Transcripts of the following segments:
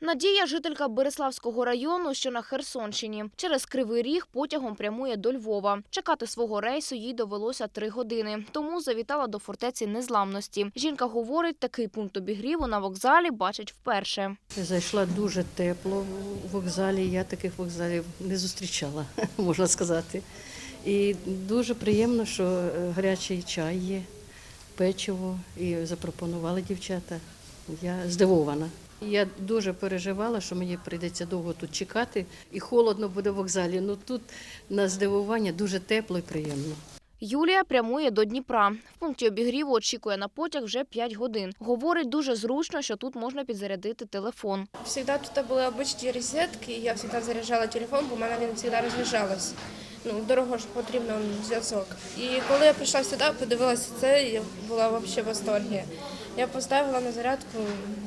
Надія жителька Береславського району, що на Херсонщині. Через Кривий Ріг потягом прямує до Львова. Чекати свого рейсу їй довелося три години, тому завітала до фортеці незламності. Жінка говорить, такий пункт обігріву на вокзалі бачить вперше. Зайшла дуже тепло в вокзалі. Я таких вокзалів не зустрічала, можна сказати. І дуже приємно, що е, гарячий чай є, печиво і запропонували дівчата. Я здивована. Я дуже переживала, що мені прийдеться довго тут чекати, і холодно буде в вокзалі. Ну тут на здивування дуже тепло і приємно. Юлія прямує до Дніпра. В пункті обігріву очікує на потяг вже 5 годин. Говорить, дуже зручно, що тут можна підзарядити телефон. Всегда тут були обичні розетки, я завжди заряджала телефон, бо в мене він завжди розряджалась. Ну, в дорогу ж потрібен зв'язок. І коли я прийшла сюди, подивилася це, я була взагалі в восторгі. Я поставила на зарядку,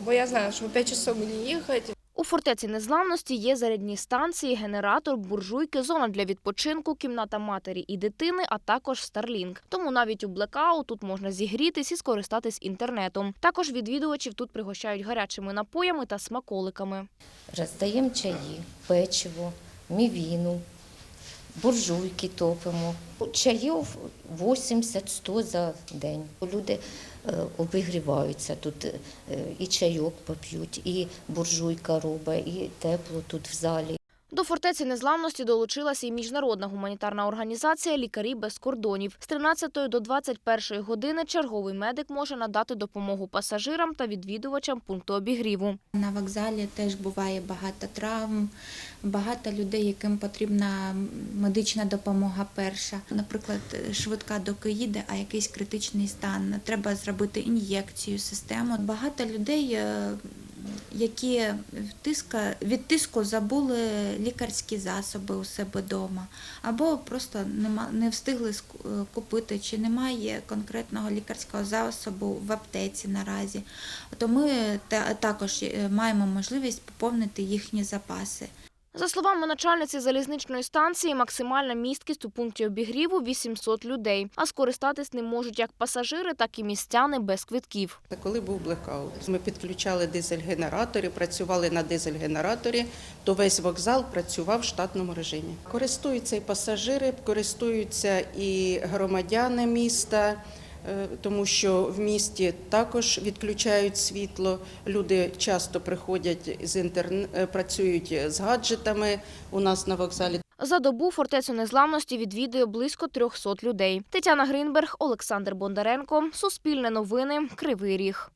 бо я знаю, що 5 часов мені їхати. У фортеці незламності є зарядні станції, генератор, буржуйки, зона для відпочинку, кімната матері і дитини, а також Starlink. Тому навіть у блекаут тут можна зігрітись і скористатись інтернетом. Також відвідувачів тут пригощають гарячими напоями та смаколиками. Роздаємо чаї, печиво, мівіну, буржуйки топимо. Чаїв 80-100 за день. Люди е, обігріваються тут, е, і чайок поп'ють, і буржуйка робить, і тепло тут в залі. До фортеці незламності долучилася і міжнародна гуманітарна організація Лікарі без кордонів. З 13 до 21 години черговий медик може надати допомогу пасажирам та відвідувачам пункту обігріву. На вокзалі теж буває багато травм, багато людей, яким потрібна медична допомога перша. Наприклад, швидка доки їде, а якийсь критичний стан. Треба зробити ін'єкцію, систему. Багато людей, е, які від тиску забули лікарські засоби у себе вдома, або просто не встигли е, купити, чи немає конкретного лікарського засобу в аптеці наразі то ми також е, маємо можливість поповнити їхні запаси. За словами начальниці залізничної станції, максимальна місткість у пункті обігріву 800 людей, а скористатись ним можуть як пасажири, так і містяни без квитків. Коли був блекаут, ми підключали дизель-генератори, працювали на дизель-генераторі, то весь вокзал працював в штатному режимі. Користуються і пасажири, користуються і громадяни міста, тому що в місті також відключають світло. Люди часто приходять з інтерн... е, працюють з гаджетами у нас на вокзалі. За добу фортецю незламності відвідує близько 300 людей. Тетяна Гринберг, Олександр Бондаренко, Суспільне новини, Кривий Ріг.